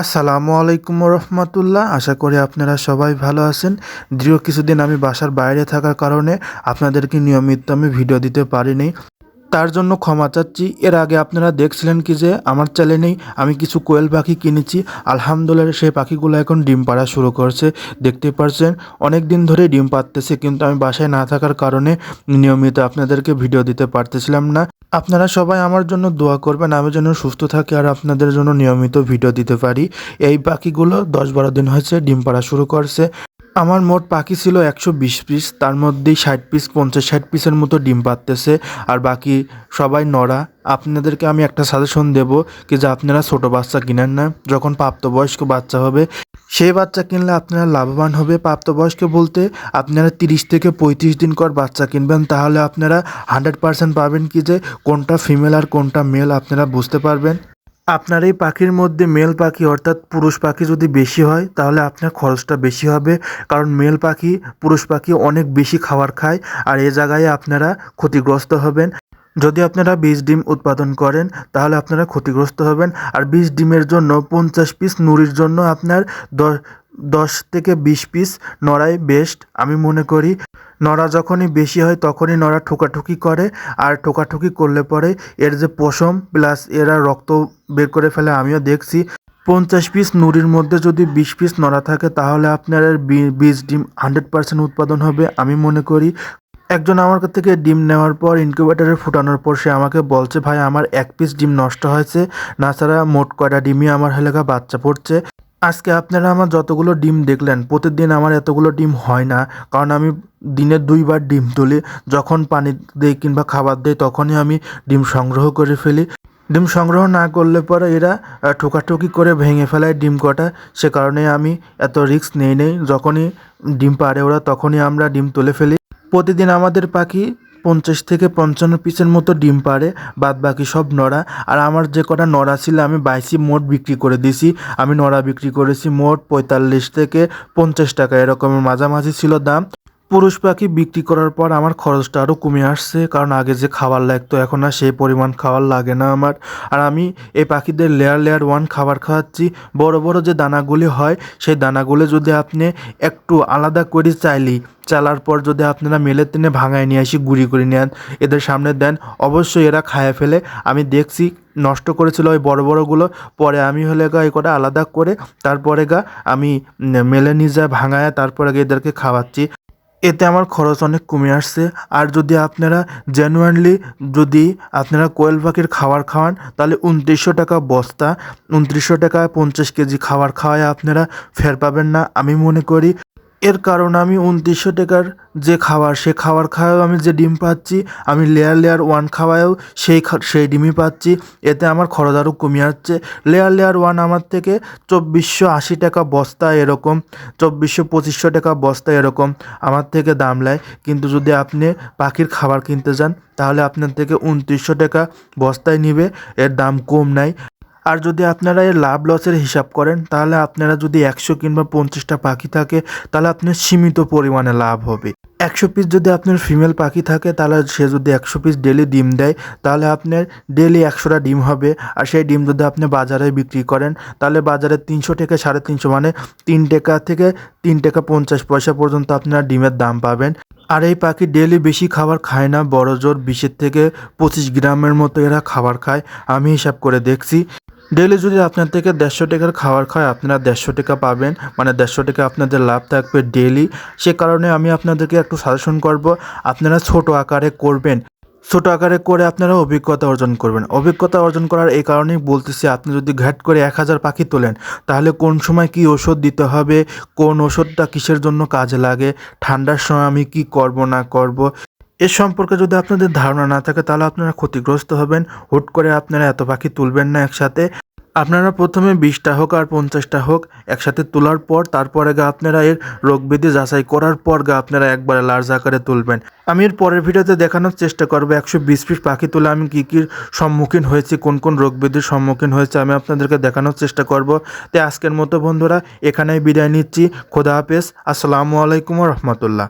আসসালামু আলাইকুম রহমতুল্লাহ। আশা করি আপনারা সবাই ভালো আছেন। দৃঢ় কিছুদিন আমি বাসার বাইরে থাকার কারণে আপনাদেরকে নিয়মিত আমি ভিডিও দিতে পারিনি। তার জন্য ক্ষমা চাচ্ছি। এর আগে আপনারা দেখছিলেন কি যে আমার চ্যানেলেই আমি কিছু কোয়েল পাখি কিনেছি। আলহামদুলিল্লাহ, সেই পাখিগুলো এখন ডিম পাড়া শুরু করছে। দেখতে পারছেন অনেক দিন ধরে ডিম পাড়তেছে, কিন্তু আমি বাসায় না থাকার কারণে নিয়মিত আপনাদেরকে ভিডিও দিতে পারতেছিলাম না। আপনারা সবাই আমার জন্য দোয়া করবেন, আমি যেন সুস্থ থাকি আর আপনাদের জন্য নিয়মিত ভিডিও দিতে পারি। এই পাখিগুলো দশ বারো দিন হয়েছে ডিম পাড়া শুরু করছে। আমার মোট পাখি ছিল একশো বিশ পিস, তার মধ্যেই ষাট পিস, পঞ্চাশ ষাট পিসের মতো ডিম পাততেছে আর বাকি সবাই নড়া। আপনাদেরকে আমি একটা সাজেশন দেব কি যে আপনারা ছোট বাচ্চা কিনেন না, যখন প্রাপ্তবয়স্ক বাচ্চা হবে, সেই বাচ্চা কিনলে আপনারা লাভবান হবে। প্রাপ্তবয়স্ক বলতে আপনারা তিরিশ থেকে পঁয়ত্রিশ দিন কর বাচ্চা কিনবেন, তাহলে আপনারা হান্ড্রেড পার্সেন্ট পাবেন কি যে কোনটা ফিমেল আর কোনটা মেল আপনারা বুঝতে পারবেন। আপনার এই পাখির মধ্যে মেল পাখি অর্থাৎ পুরুষ পাখি যদি বেশি হয়, তাহলে আপনার খরচটা বেশি হবে। কারণ মেল পাখি, পুরুষ পাখি অনেক বেশি খাবার খায় আর এ জায়গায় আপনারা ক্ষতিগ্রস্ত হবেন। যদি আপনারা বীজ ডিম উৎপাদন করেন, তাহলে আপনারা ক্ষতিগ্রস্ত হবেন। আর বীজ ডিমের জন্য পঞ্চাশ পিস নুড়ির জন্য আপনার দশ দশ থেকে বিশ পিস নড়াই বেস্ট আমি মনে করি নড়া যখনই বেশি হয় তখনই নড়া ঠোকাঠুকি করে, আর ঠোকাঠুকি করলে পরে এর যে পশম প্লাস এরা রক্ত বের করে ফেলে আমিও দেখছি। পঞ্চাশ পিস নুড়ির মধ্যে যদি বিশ পিস নড়া থাকে তাহলে আপনার বীজ ডিম হান্ড্রেড পার্সেন্ট উৎপাদন হবে আমি মনে করি। একজন আমার কাছ থেকে ডিম নেওয়ার পর ইনকিউবেটারে ফুটানোর পর সে আমাকে বলছে, ভাই, আমার এক পিস ডিম নষ্ট হয়েছে, না ছাড়া মোট কয়টা ডিমই আমার এলাকা বাচ্চা পড়ছে। আজকে আপনারা আমার যতগুলো ডিম দেখলেন, প্রতিদিন আমার এতগুলো ডিম হয় না। কারণ আমি দিনে দুইবার ডিম তুলি। যখন পানি দিই কিংবা খাবার দিই, তখনই আমি ডিম সংগ্রহ করে ফেলি। ডিম সংগ্রহ না করলে পরে এরা ঠোকাঠুকি করে ভেঙে ফেলায় ডিম কটা। সে কারণে আমি এত রিস্ক নেই নেই। যখনই ডিম পারে ওরা, তখনই আমরা ডিম তুলে ফেলি। প্রতিদিন আমাদের পাখি পঞ্চাশ থেকে পঞ্চান্ন পিসের মতো ডিম পারে বাদ বাকি সব নড়া। আর আমার যে কটা নড়া ছিল, আমি বাইশি মোট বিক্রি করে দিছি আমি নড়া বিক্রি করেছি মোট পঁয়তাল্লিশ থেকে পঞ্চাশ টাকা এরকমের মাঝামাঝি ছিল দাম। পুরুষ পাখি বিক্রি করার পর আমার খরচটা আরও কমে আসছে, কারণ আগে যে খাবার লাগতো এখন আর সেই পরিমাণ খাবার লাগে না আমার। আর আমি এই পাখিদের লেয়ার লেয়ার ওয়ান খাবার খাওয়াচ্ছি। বড় বড় যে দানাগুলি হয়, সেই দানাগুলি যদি আপনি একটু আলাদা করে চাইলি, চালার পর যদি আপনারা মেলে টেনে ভাঙায় নিয়ে আসি, গুঁড়ি করে নেন এদের সামনে দেন, অবশ্যই এরা খায় ফেলে। আমি দেখছি নষ্ট করেছিল ওই বড় বড়গুলো, পরে আমি হলে গা এ কটা আলাদা করে, তারপরে গা আমি মেলে নিয়ে যায় ভাঙায় তারপরে গিয়ে এদেরকে খাওয়াচ্ছি। এতে আমার খরচ অনেক কমে আসছে। আর যদি আপনারা জেনুয়ানলি যদি আপনারা কোয়েল পাখির খাবার খাওয়ান তাহলে উনত্রিশশো টাকা বস্তা, উনত্রিশশো টাকায় পঞ্চাশ কেজি খাবার খাওয়ায় আপনারা ফের পাবেন না। আমি মনে করি এর কারণ আমি উনত্রিশশো টাকার যে খাবার, সে খাবার খাওয়াও আমি যে ডিম পাচ্ছি, আমি লেয়ার লেয়ার ওয়ান খাওয়ায়ও সেই সেই ডিমই পাচ্ছি। এতে আমার খরচ আরও কমে যাচ্ছে লেয়ার লেয়ার ওয়ান আমার থেকে চব্বিশশো আশি টাকা বস্তা এরকম, চব্বিশশো পঁচিশশো টাকা বস্তা এরকম আমার থেকে দাম নেয়। কিন্তু যদি আপনি পাখির খাবার কিনতে যান, তাহলে আপনার থেকে উনত্রিশশো টাকা বস্তায় নিবে, এর দাম কম নাই আর যদি আপনারা এর লাভ লসের হিসাব করেন, তাহলে আপনারা যদি একশো কিংবা পঞ্চাশটা পাখি থাকে, তাহলে আপনার সীমিত পরিমাণে লাভ হবে। একশো পিস যদি আপনার ফিমেল পাখি থাকে, তাহলে সে যদি একশো পিস ডেলি ডিম দেয়, তাহলে আপনার ডেলি একশোটা ডিম হবে। আর সেই ডিম যদি আপনি বাজারে বিক্রি করেন, তাহলে বাজারে তিনশো থেকে সাড়ে তিনশো মানে তিন টাকা থেকে তিন টাকা পঞ্চাশ পয়সা পর্যন্ত আপনারা ডিমের দাম পাবেন। আর এই পাখি ডেলি বেশি খাবার খায় না বড় জোর বিশের থেকে পঁচিশ গ্রামের মতো এরা খাবার খায়। আমি হিসাব করে দেখছি। ডেলি যদি আপনার থেকে দেড়শো টাকার খাবার খায়, আপনারা দেড়শো টাকা পাবেন। মানে দেড়শো টাকা আপনাদের লাভ থাকবে ডেলি সে কারণে আমি আপনাদেরকে একটু সাজেশন করব, আপনারা ছোট আকারে করবেন। ছোট আকারে করে আপনারা অভিজ্ঞতা অর্জন করবেন। অভিজ্ঞতা অর্জন করার এই কারণেই বলতেছি, আপনি যদি ঘ্যাট করে এক হাজার পাখি তোলেন, তাহলে কোন সময় কি ওষুধ দিতে হবে, কোন ওষুধটা কিসের জন্য কাজে লাগে, ঠান্ডার সময় আমি কি করব, না করব এ সম্পর্কে যদি আপনাদের ধারণা না থাকে, তাহলে আপনারা ক্ষতিগ্রস্ত হবেন। হুট করে আপনারা এত পাখি তুলবেন না একসাথে। আপনারা প্রথমে বিশটা হোক আর পঞ্চাশটা হোক একসাথে তোলার পর, তারপরে গা আপনারা এর রোগবিধি যাচাই করার পর গা আপনারা একবারে লার্জ আকারে তুলবেন। আমি এর পরের ভিডিওতে দেখানোর চেষ্টা করব, একশো বিশ পিস পাখি তুলে আমি কী কী সম্মুখীন হয়েছি, কোন কোন রোগবিধির সম্মুখীন হয়েছে আমি আপনাদেরকে দেখানোর চেষ্টা করব। তাই আজকের মতো বন্ধুরা, এখানেই বিদায় নিচ্ছি। খোদা হাফেজ। আসসালামু আলাইকুম রহমতুল্লাহ।